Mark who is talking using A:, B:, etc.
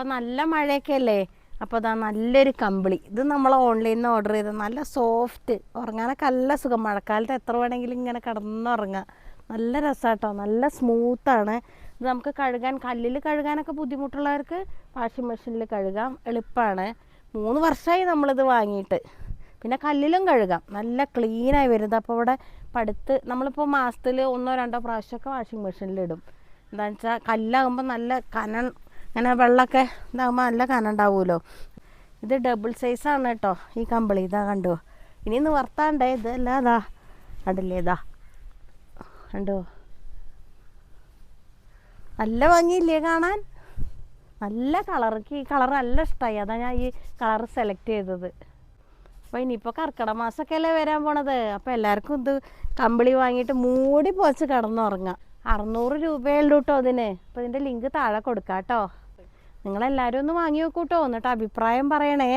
A: അപ്പോൾ നല്ല മഴയൊക്കെ അല്ലേ? അപ്പോൾ അതാ നല്ലൊരു കമ്പിളി. ഇത് നമ്മൾ ഓൺലൈനിൽ നിന്ന് ഓർഡർ ചെയ്തത്. നല്ല സോഫ്റ്റ് ഉറങ്ങാനൊക്കെ നല്ല സുഖം. മഴക്കാലത്ത് എത്ര വേണമെങ്കിലും ഇങ്ങനെ കിടന്നുറങ്ങാം. നല്ല രസമാട്ടോ നല്ല സ്മൂത്താണ് ഇത് നമുക്ക് കഴുകാൻ കല്ലിൽ കഴുകാനൊക്കെ ബുദ്ധിമുട്ടുള്ളവർക്ക് വാഷിംഗ് മെഷീനിൽ കഴുകാം. എളുപ്പമാണ് മൂന്ന് വർഷമായി നമ്മളിത് വാങ്ങിയിട്ട്. പിന്നെ കല്ലിലും കഴുകാം. നല്ല ക്ലീനായി വരുന്നത്. അപ്പോൾ ഇവിടെ പടുത്ത് നമ്മളിപ്പോൾ മാസത്തിൽ ഒന്നോ രണ്ടോ പ്രാവശ്യമൊക്കെ വാഷിംഗ് മെഷീനിലിടും എന്താണെന്ന് വെച്ചാൽ കല്ലാകുമ്പോൾ നല്ല കനം ഇങ്ങനെ വെള്ളമൊക്കെ ഇതാകുമ്പോൾ നല്ല കനം ഉണ്ടാവുമല്ലോ ഇത് ഡബിൾ സൈസാണ് കേട്ടോ ഈ കമ്പിളി. ഇതാ കണ്ടോ? ഇനി നിവർത്താണ്ടേ ഇതല്ല അതാ കണ്ടില്ലേ ഇതാ? കണ്ടോ? നല്ല ഭംഗിയില്ലേ കാണാൻ? നല്ല കളർ ഈ കളർ നല്ല ഇഷ്ടമായി അതാ ഞാൻ ഈ കളർ സെലക്ട് ചെയ്തത്. അപ്പോൾ ഇനിയിപ്പോൾ കർക്കിടക മാസമൊക്കെ അല്ലേ വരാൻ പോണത്. അപ്പോൾ എല്ലാവർക്കും ഇത് കമ്പിളി വാങ്ങിയിട്ട് മൂടി പോച്ച് കിടന്നുറങ്ങാം. അറുന്നൂറ് രൂപയുള്ളൂ കേട്ടോ അതിന് അപ്പോൾ ഇതിന്റെ ലിങ്ക് താഴെ കൊടുക്കാം കേട്ടോ നിങ്ങളെല്ലാവരും ഒന്ന് വാങ്ങി നോക്കൂട്ടോ എന്നിട്ട് അഭിപ്രായം പറയണേ.